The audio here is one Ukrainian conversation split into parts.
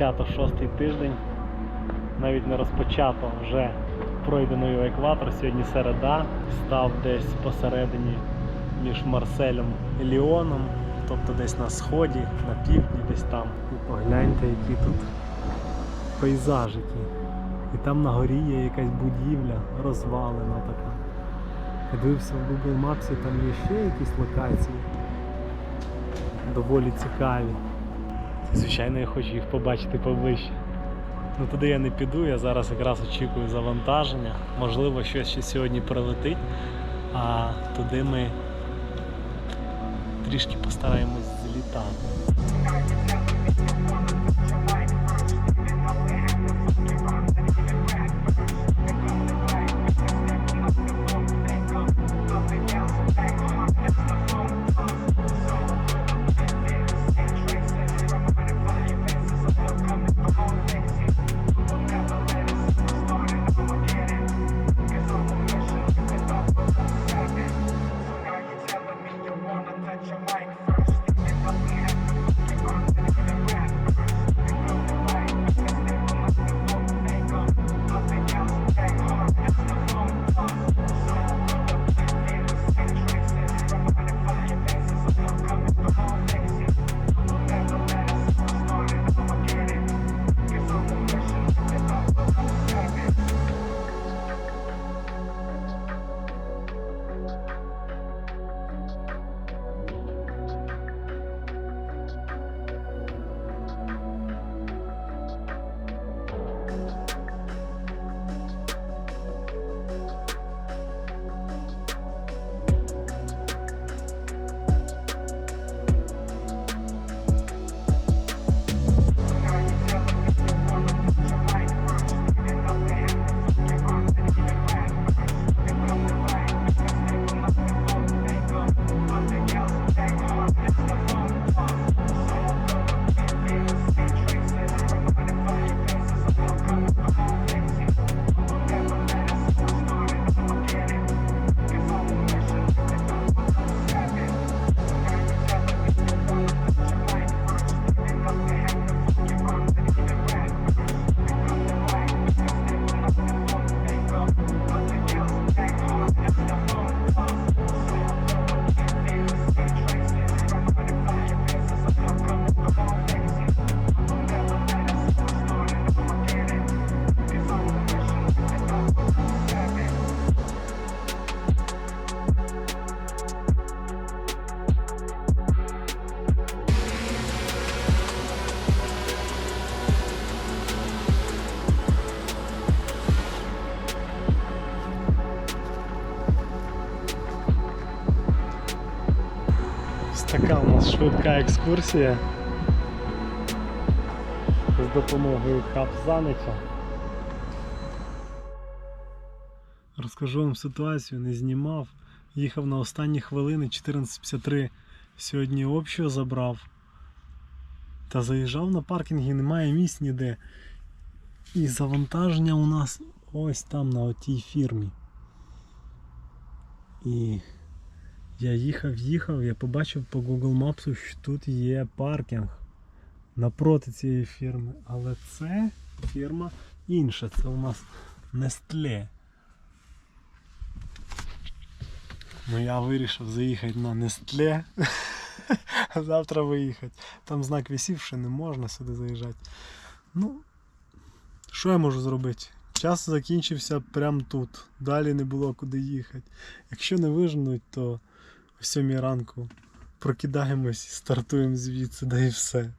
Розпочато шостий тиждень. Навіть не розпочато, вже пройдено екватор. Сьогодні середа. Став десь посередині між Марселем і Ліоном, тобто десь на сході, на півдні, десь там. І погляньте, які тут пейзажики. І там на горі є якась будівля розвалена така. Я дивився в Google Maps, там є ще якісь локації доволі цікаві. Звичайно, я хочу їх побачити поближче. Ну туди я не піду, я зараз якраз очікую завантаження. Можливо, щось ще сьогодні прилетить, а туди ми трішки постараємось злітати. Швидка екскурсія з допомогою Хабзанича. Розкажу вам ситуацію, не знімав. Їхав на останні хвилини 14.53. Сьогодні общого забрав. Та заїжджав на паркінг і немає місць ніде. І завантаження у нас ось там на отій фірмі. І я їхав, їхав, я побачив по Google Maps, що тут є паркінг напроти цієї фірми. Але це фірма інша, це у нас Nestle. Ну я вирішив заїхати на Nestle. Завтра виїхати. Там знак висів, що не можна сюди заїжджати. Ну, що я можу зробити? Час закінчився прямо тут. Далі не було куди їхати. Якщо не виженуть, то о 7 ранку прокидаємось, стартуємо звідси, да і все.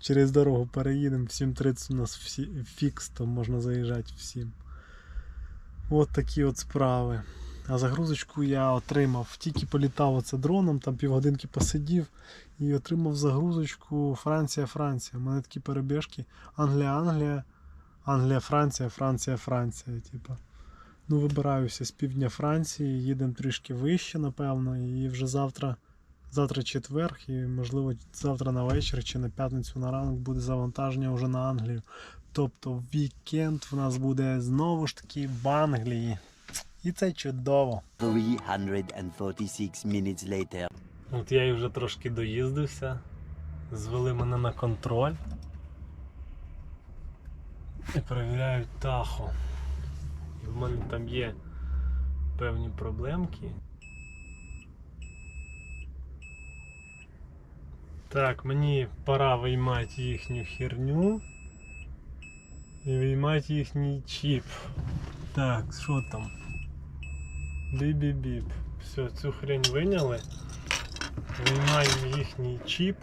Через дорогу переїдемо, в 7.30 у нас всі, фікс, то можна заїжджати всім. От такі от справи. А загрузочку я отримав. Тільки політав оце дроном, там півгодинки посидів і отримав загрузочку Франція-Франція. У мене такі перебіжки. Англія-Англія, Англія-Франція, Франція-Франція. Типа. Ну, вибираюся з півдня Франції, їдемо трішки вище, напевно, і вже завтра, завтра четверг, і можливо завтра на вечір чи на п'ятницю на ранок буде завантаження вже на Англію. Тобто вікенд в нас буде знову ж таки в Англії. І це чудово. 346 minutes later. От я і вже трошки доїздився. звели мене на контроль і перевіряють тахо. В мене там є певні проблемки. Так, мені пора виймати їхню херню і виймати їхній чіп. Так, що там? Біп-біп-біп. Все, цю хрень виняли. Виймаємо їхній чіп.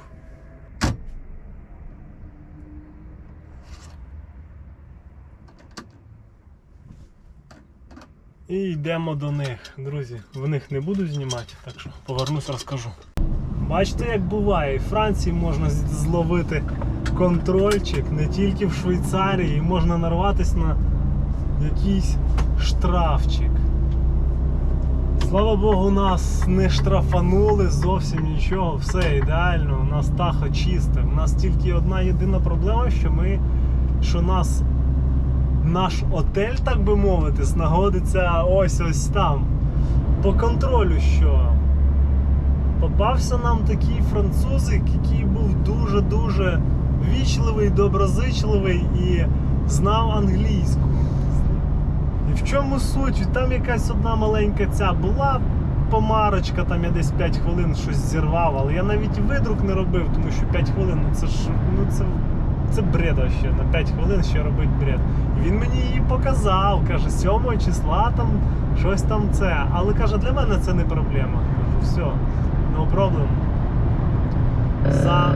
І йдемо до них. Друзі, в них не буду знімати, так що повернусь, розкажу. Бачите, як буває, в Франції можна зловити контрольчик, не тільки в Швейцарії, можна нарватися на якийсь штрафчик. Слава Богу, нас не штрафанули зовсім нічого, все ідеально, у нас тахо чисте. У нас тільки одна єдина проблема, що ми, що нас наш отель, так би мовити, знаходиться ось ось там. По контролю що. Попався нам такий французик, який був дуже-дуже вічливий, доброзичливий і знав англійську. І в чому суть? Там якась одна маленька ця була помарочка, там я десь 5 хвилин щось зірвав, але я навіть видрук не робив, тому що 5 хвилин ну це ж ну це, це бред ще. На 5 хвилин ще робить бред. І він мені її показав, каже, 7 числа там щось там це. Але каже, для мене це не проблема. Кажу, все, no problem. За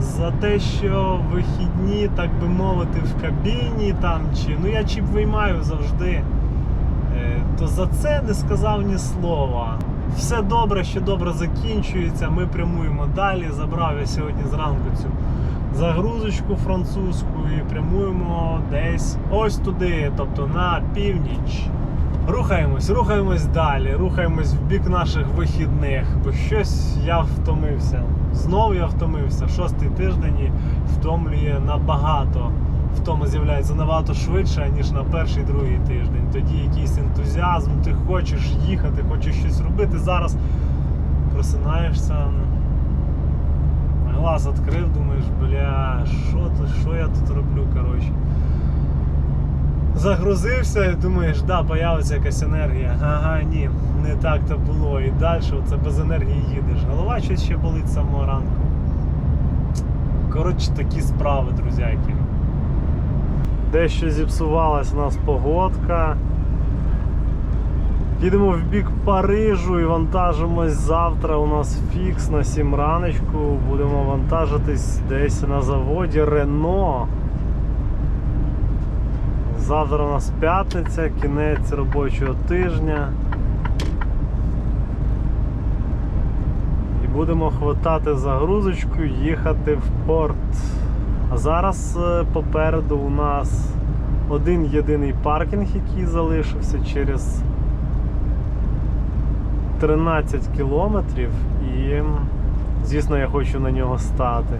за те, що вихідні, так би мовити, в кабіні там чи ну я чіп виймаю завжди, е, то за це не сказав ні слова. Все добре, що добре закінчується. Ми прямуємо далі. Забрав я сьогодні зранку цю загрузочку французьку і прямуємо десь ось туди, тобто на північ. Рухаємось, рухаємось далі, рухаємось в бік наших вихідних, бо щось я втомився. Знову я втомився. Шостий тиждень втомлює набагато. Втома з'являється набагато швидше, ніж на перший другий тиждень. Тоді якийсь ентузіазм, ти хочеш їхати, хочеш щось робити. Зараз просинаєшся. Глаз відкрив, думаєш, бля, що що я тут роблю, коротше. Загрузився і думаєш, да, появиться якась енергія. Ага, ні, не так то було. І далі це без енергії їдеш. Голова щось ще болить з самого ранку. Коротше, такі справи, друзяки. Дещо зіпсувалась у нас погодка. Їдемо в бік Парижу і вантажимось завтра. У нас фікс на 7 раночку. Будемо вантажитись десь на заводі Рено. Завтра у нас п'ятниця, кінець робочого тижня. І будемо хватати загрузочку, їхати в порт. А зараз е, попереду у нас один єдиний паркінг, який залишився через 13 кілометрів. І, звісно, я хочу на нього стати.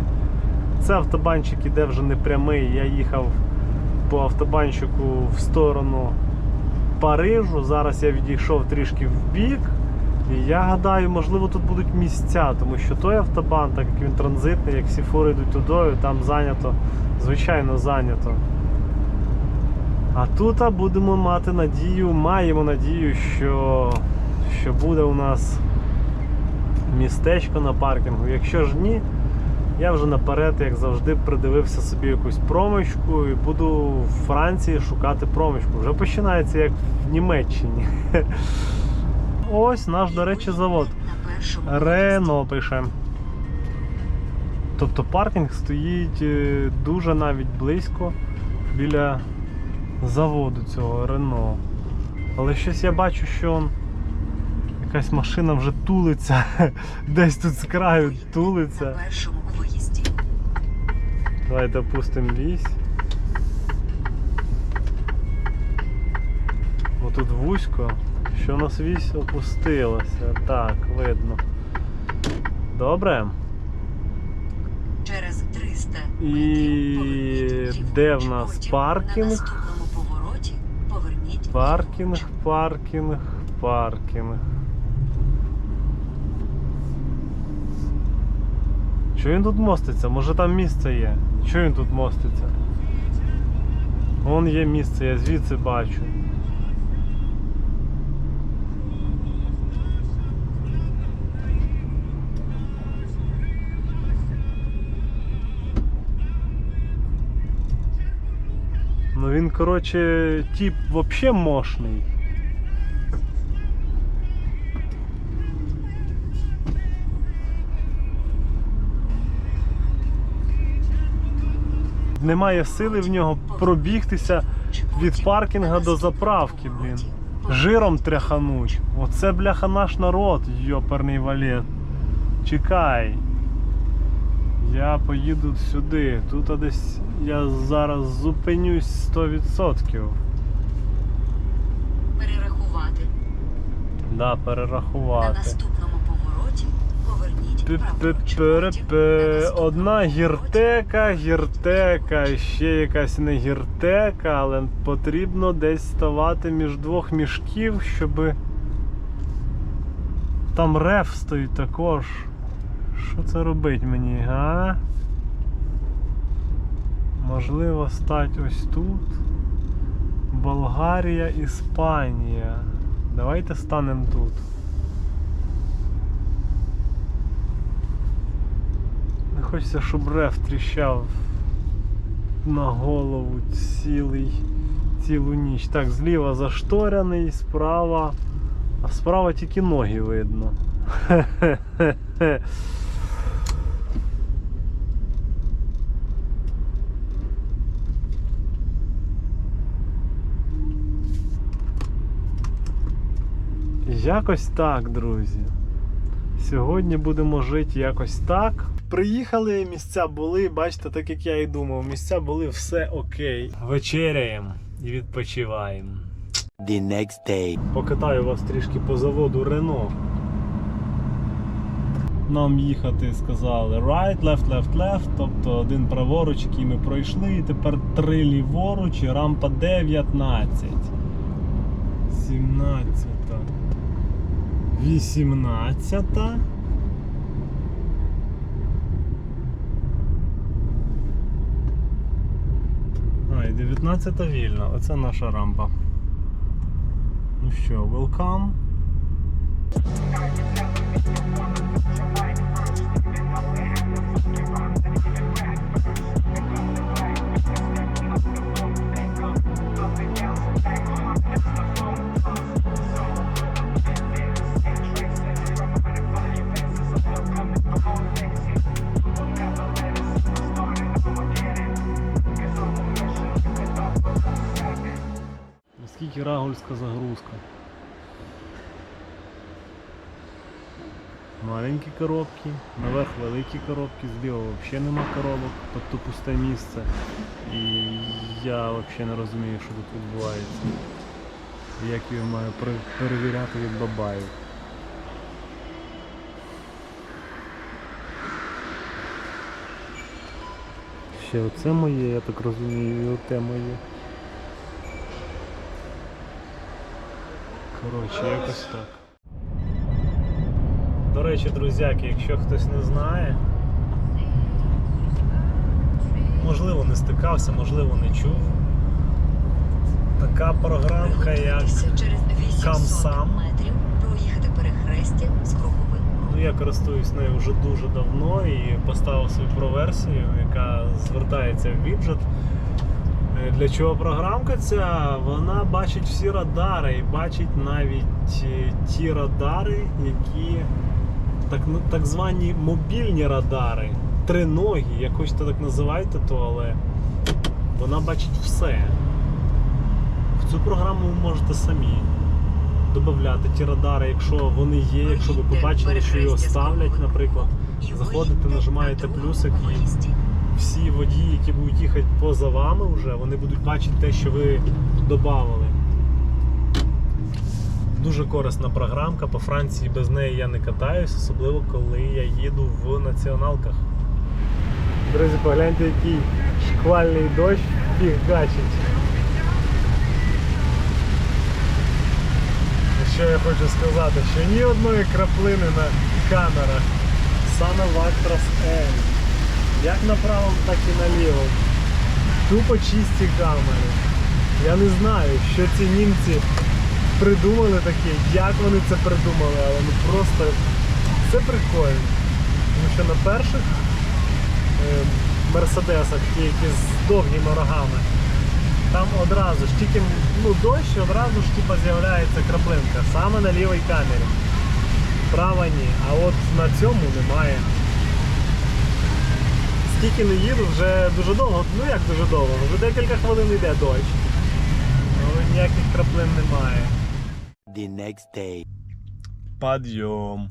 Це автобанчик іде вже не прямий. Я їхав по автобанчику в сторону Парижу. Зараз я відійшов трішки в бік. І я гадаю, можливо, тут будуть місця, тому що той автобан, так як він транзитний, як всі фури йдуть тудою, там зайнято, звичайно, зайнято. А тут будемо мати надію, маємо надію, що, що буде у нас містечко на паркінгу. Якщо ж ні, я вже наперед, як завжди, придивився собі якусь промочку і буду в Франції шукати промочку. Вже починається як в Німеччині. Ось наш, до речі, завод. Рено пише. Тобто паркінг стоїть е, дуже навіть близько біля заводу цього Рено. Але щось я бачу, що якась машина вже тулиться, десь тут з краю тулиться. На першому виїзді. Давайте опустимо вісь. Бо тут вузько, що у нас вісь опустилася. Так, видно. Добре. Через 300 І де в нас паркінг? На наступному повороті поверніть Паркінг, паркінг, паркінг. Що він тут моститься? Може там місце є? Що він тут моститься? Вон є місце, я звідси бачу. Ну він, короче, тип вообще мощний. Немає сили в нього пробігтися від паркінга до заправки, блін. Жиром тряхануть. Оце бляха наш народ, йоперний валет. Чекай. Я поїду сюди. Тут десь я зараз зупинюсь 100%. Перерахувати. Да, перерахувати. наступному повороті поверніть праворуч. Пе-пе-пе-пе. Потім на Одна гіртека, гіртека, ще якась не гіртека, але потрібно десь ставати між двох мішків, щоб. Там реф стоїть також. Що це робить мені, га? Можливо, стать ось тут. Болгарія, Іспанія. Давайте станемо тут. Хочеться, щоб реф тріщав на голову цілий, цілу ніч. Так, зліва зашторяний, справа. А справа тільки ноги видно. Хе-хе-хе. Якось так, друзі. Сьогодні будемо жити якось так. Приїхали, місця були, бачите, так як я і думав, місця були все окей. Вечеряємо і відпочиваємо. the next day. Покатаю вас трішки по заводу Рено. Нам їхати сказали right, left, left, left, тобто один праворуч, який ми пройшли, і тепер три ліворуч, і рампа 19. 17. 18. 19 вільно. Оце наша рампа. Ну що, welcome. Наскільки загрузка? Маленькі коробки, наверх великі коробки, зліва взагалі нема коробок, тобто пусте місце. І я взагалі не розумію, що тут відбувається. Як його маю перевіряти від бабаїв. Ще оце моє, я так розумію, і оте моє. Коротше, якось так. До речі, друзяки, якщо хтось не знає, можливо не стикався, можливо не чув. Така програмка, як Приготуйтеся через 800 Камсам. Ну, я користуюсь нею вже дуже давно і поставив свою проверсію, яка звертається в віджит. Е, Для чого програмка ця? Вона бачить всі радари і бачить навіть е, ті радари, які так, ну, так звані мобільні радари, триногі, якось то так називайте то, але вона бачить все. В цю програму ви можете самі додати ті радари, якщо вони є, якщо ви побачили, що його ставлять, наприклад. Заходите, нажимаєте плюсик і. Всі водії, які будуть їхати поза вами вже, вони будуть бачити те, що ви додавали. Дуже корисна програмка. По Франції без неї я не катаюсь, особливо коли я їду в націоналках. Друзі, погляньте, який шквальний дощ фігачить. Що я хочу сказати, що ні одної краплини на камерах Nissan Vectras L. Як на правому, так і на лівому. Тупо чисті камери. Я не знаю, що ці німці придумали таке, як вони це придумали, але ну просто це прикольно. Тому що на перших е, мерседесах, ті, які з довгими рогами, там одразу ж тільки ну, дощ, одразу ж типа, з'являється краплинка, саме на лівій камері. Права ні. А от на цьому немає. Скільки не їду, вже дуже довго, ну як дуже довго, вже декілька хвилин йде дощ. Але ніяких краплин немає. The next day. Подйом.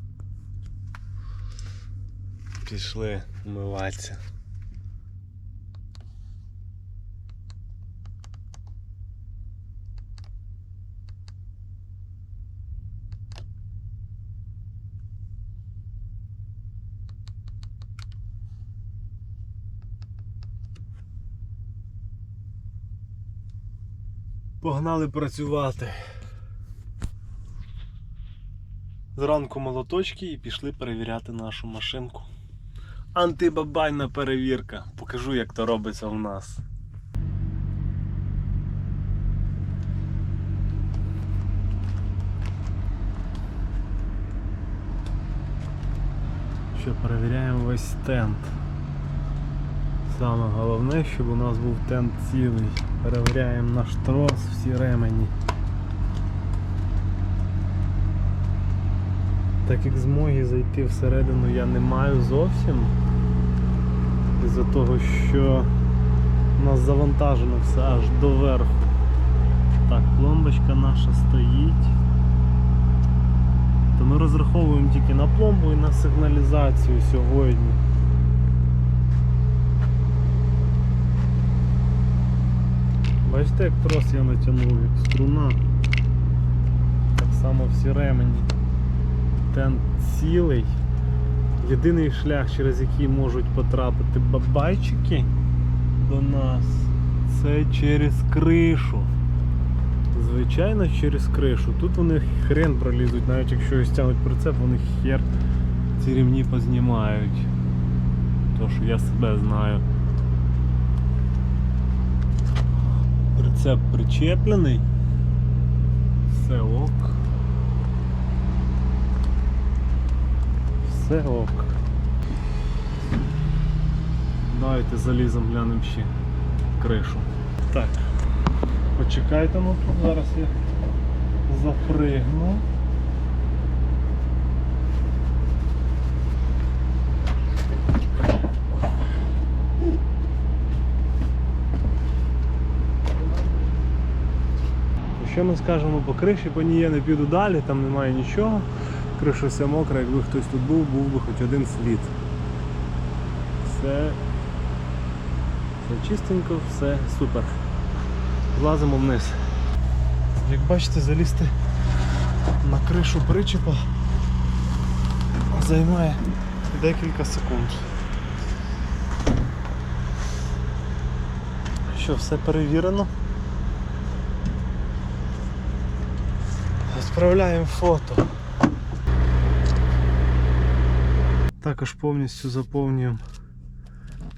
Пішли вмиватися. Погнали працювати. Зранку молоточки і пішли перевіряти нашу машинку. Антибабайна перевірка. Покажу, як то робиться в нас. Що перевіряємо весь стенд. Саме головне, щоб у нас був тент цілий. Перевіряємо наш трос, всі ремені. Так як змоги зайти всередину я не маю зовсім. Із-за того, що у нас завантажено все аж до верху. Так, пломбочка наша стоїть. То ми розраховуємо тільки на пломбу і на сигналізацію сьогодні. Бачите, як трос я натягнув, як струна. Так само всі ремені тент цілий. Єдиний шлях, через який можуть потрапити бабайчики до нас, це через кришу. Звичайно, через кришу. Тут вони хрен пролізуть, навіть якщо стягнуть прицеп, вони хер ці рівні познімають. То що я себе знаю. Прицеп причеплений. Все ок. Все ок. Давайте залізом глянемо ще кришу. Так. Почекайте, ну зараз я запригну. Що ми скажемо по криші, по ній я не піду далі, там немає нічого. Криша вся мокра, якби хтось тут був, був би хоч один слід. Все, все чистенько, все супер. Злазимо вниз. Як бачите, залізти на кришу причепа займає декілька секунд. Що, все перевірено? Відправляємо фото. Також повністю заповнюємо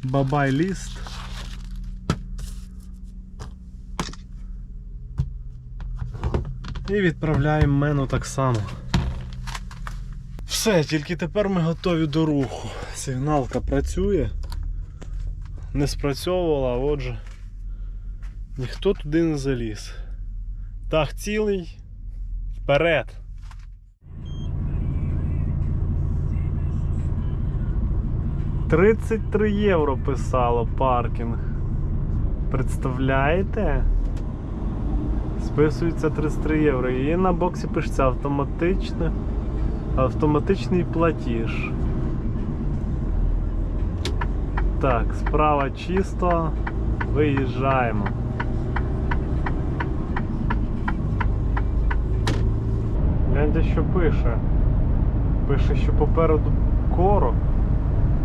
бабай ліст. І відправляємо мену так само. Все, тільки тепер ми готові до руху. Сигналка працює. Не спрацьовувала, отже, ніхто туди не заліз. Дах цілий. Вперед! Тридцять три євро писало паркінг. Представляєте? Списується 33 євро. І на боксі пишеться автоматичне. Автоматичний платіж. Так, справа чисто. Виїжджаємо. Гляньте, що пише. Пише, що попереду корок.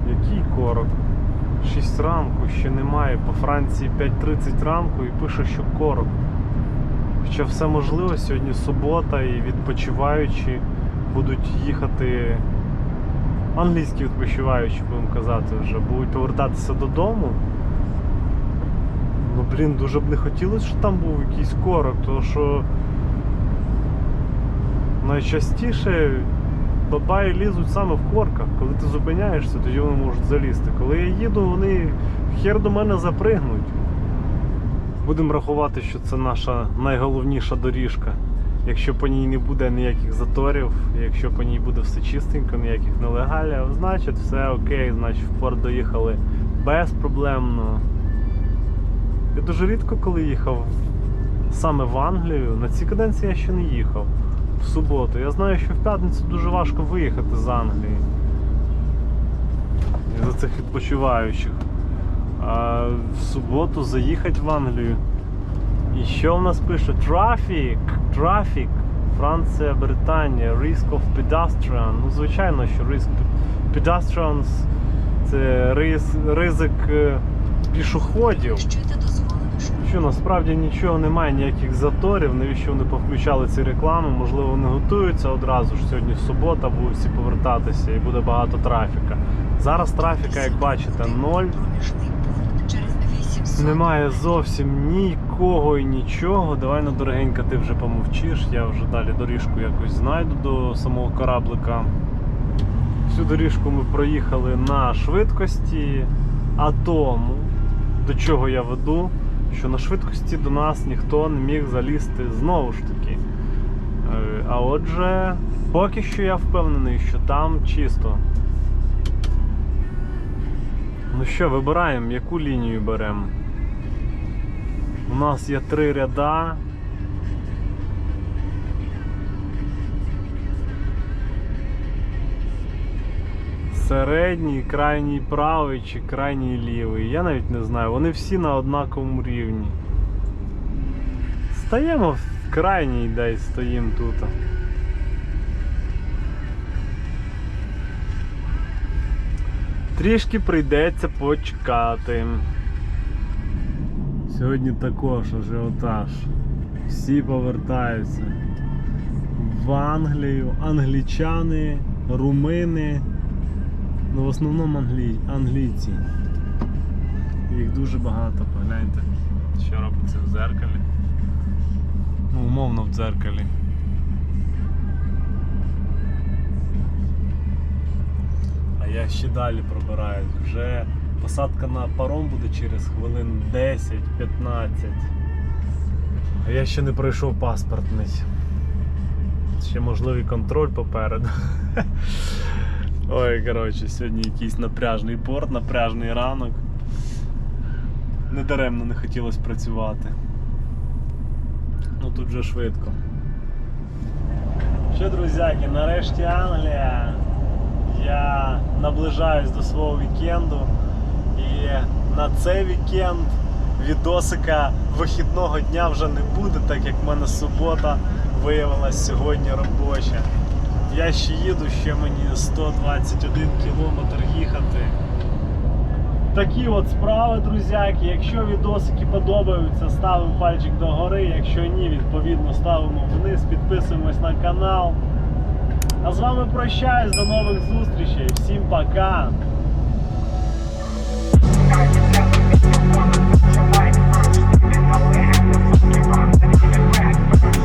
Який корок? 6 ранку ще немає. По Франції 5.30 ранку і пише, що корок. Хоча все можливо, сьогодні субота і відпочиваючі будуть їхати англійські відпочиваючі, будемо казати, вже будуть повертатися додому. Ну, блін, дуже б не хотілося, щоб там був якийсь корок, тому що найчастіше бабаї лізуть саме в корках. Коли ти зупиняєшся, тоді вони можуть залізти. Коли я їду, вони хер до мене запригнуть. Будемо рахувати, що це наша найголовніша доріжка. Якщо по ній не буде ніяких заторів, якщо по ній буде все чистенько, ніяких нелегалів, значить все окей, значить в порт доїхали безпроблемно. Я дуже рідко коли їхав саме в Англію. На цій каденції я ще не їхав в суботу. Я знаю, що в п'ятницю дуже важко виїхати з Англії. Із-за цих відпочиваючих. А в суботу заїхати в Англію. І що в нас пише? Трафік, трафік, Франція, Британія, risk of pedestrian. Ну, звичайно, що risk pedestrians це ризик е, пішоходів. Щуйте дозволену швидкість. Що насправді нічого немає, ніяких заторів. Навіщо вони повключали ці реклами? Можливо, вони готуються одразу ж. Сьогодні субота, будуть всі повертатися і буде багато трафіка. Зараз трафіка, як бачите, ноль. Проміжний пункт через 800 Немає зовсім нікого і нічого. Давай ну, дорогенька, ти вже помовчиш. Я вже далі доріжку якось знайду до самого кораблика. Всю доріжку ми проїхали на швидкості, а тому, до чого я веду, що на швидкості до нас ніхто не міг залізти знову ж таки. Е, А отже, поки що я впевнений, що там чисто. Ну що, вибираємо, яку лінію беремо. У нас є три ряда. Середній, крайній правий чи крайній лівий. Я навіть не знаю. Вони всі на однаковому рівні. Стаємо в крайній десь стоїмо тут. Трішки прийдеться почекати. Сьогодні також ажіотаж. Всі повертаються в Англію. Англічани, румини. Ну, в основному англій... англійці. Їх дуже багато, погляньте, що робиться в дзеркалі. Ну, умовно в дзеркалі. А я ще далі пробираюсь. Вже посадка на паром буде через хвилин 10-15. А я ще не пройшов паспортний. Ще можливий контроль попереду. Ой, коротше, сьогодні якийсь напряжний порт, напряжний ранок. Недаремно не хотілося працювати. Ну тут вже швидко. Що, друзяки, нарешті Англія. Я наближаюсь до свого вікенду. І на цей вікенд відосика вихідного дня вже не буде, так як в мене субота виявилась сьогодні робоча. Я ще їду, ще мені 121 кілометр їхати. Такі от справи, друзяки. Якщо відосики подобаються, ставимо пальчик догори. Якщо ні, відповідно ставимо вниз, підписуємось на канал. А з вами прощаюсь, до нових зустрічей. Всім пока! Thank you.